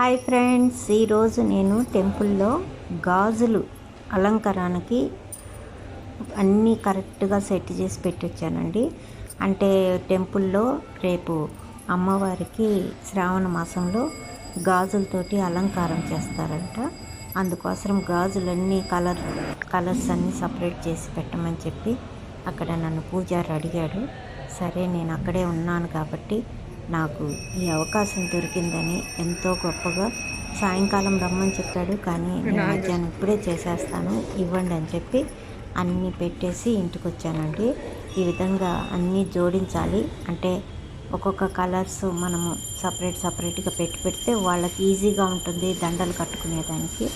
Hi friends ఈరోజు నేను టెంపుల్లో గాజులు అలంకరణకి అన్నీ కరెక్ట్గా సెట్ చేసి పెట్టొచ్చానండి. అంటే టెంపుల్లో రేపు అమ్మవారికి శ్రావణ మాసంలో గాజులతోటి అలంకారం చేస్తారంట. అందుకోసం గాజులన్నీ కలర్ కలర్స్ అన్నీ సపరేట్ చేసి పెట్టమని చెప్పి అక్కడ నన్ను పూజారి అడిగాడు. సరే నేను అక్కడే ఉన్నాను కాబట్టి నాకు ఈ అవకాశం దొరికిందని ఎంతో గొప్పగా సాయంకాలం రమ్మని చెప్పాడు. కానీ నేను మధ్యాహ్నం ఇప్పుడే చేసేస్తాను ఇవ్వండి అని చెప్పి అన్నీ పెట్టేసి ఇంటికి వచ్చానండి ఈ విధంగా అన్నీ జోడించాలి. అంటే ఒక్కొక్క కలర్స్ మనము సపరేట్ సపరేట్గా పెట్టి పెడితే వాళ్ళకి ఈజీగా ఉంటుంది దండలు కట్టుకునేదానికి.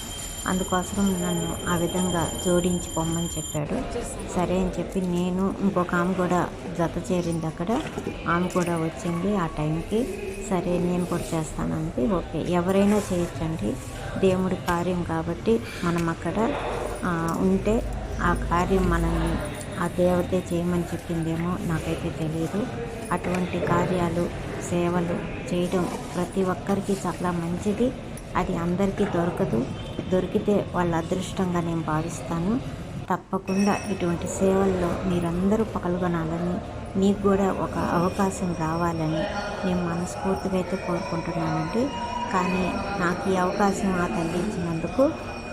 అందుకోసం నన్ను ఆ విధంగా జోడించి పొమ్మని చెప్పాడు. సరే అని చెప్పి నేను ఇంకొక ఆమె కూడా జత చేరింది అక్కడ. ఆమె కూడా వచ్చింది ఆ టైంకి. సరే నేను కూడా చేస్తానంది ఓకే. ఎవరైనా చేయొచ్చండి. దేవుడి కార్యం కాబట్టి మనం అక్కడ ఉంటే ఆ కార్యం మనల్ని ఆ దేవతే చేయమని చెప్పిందేమో నాకైతే తెలియదు. అటువంటి కార్యాలు సేవలు చేయడం ప్రతి ఒక్కరికి చాలా మంచిది. అది అందరికీ దొరకదు. దొరికితే వాళ్ళ అదృష్టంగా నేను భావిస్తాను. తప్పకుండా ఇటువంటి సేవల్లో మీరందరూ పాల్గొనాలని మీకు కూడా ఒక అవకాశం రావాలని నేను మనస్ఫూర్తిగా అయితే కోరుకుంటున్నానండి. కానీ నాకు ఈ అవకాశం ఆ తల్లి ఇచ్చినందుకు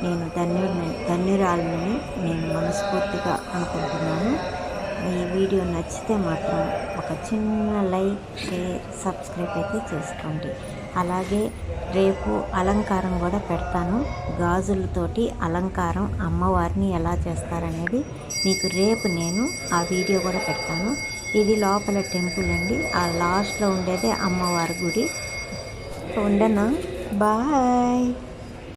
నేను ధన్యు ధన్యురాలని నేను మనస్ఫూర్తిగా అనుకుంటున్నాను. ఈ వీడియో నచ్చితే మాత్రం ఒక చిన్న లైక్ షేర్ సబ్స్క్రైబ్ అయితే చేసుకోండి. అలాగే రేపు అలంకారం కూడా పెడతాను. గాజులతోటి అలంకారం అమ్మవారిని ఎలా చేస్తారనేది మీకు రేపు నేను ఆ వీడియో కూడా పెడతాను. ఇది లోపల టెంపుల్ అండి. ఆ లాస్ట్లో ఉండేదే అమ్మవారి గుడి. ఉండనా? బాయ్.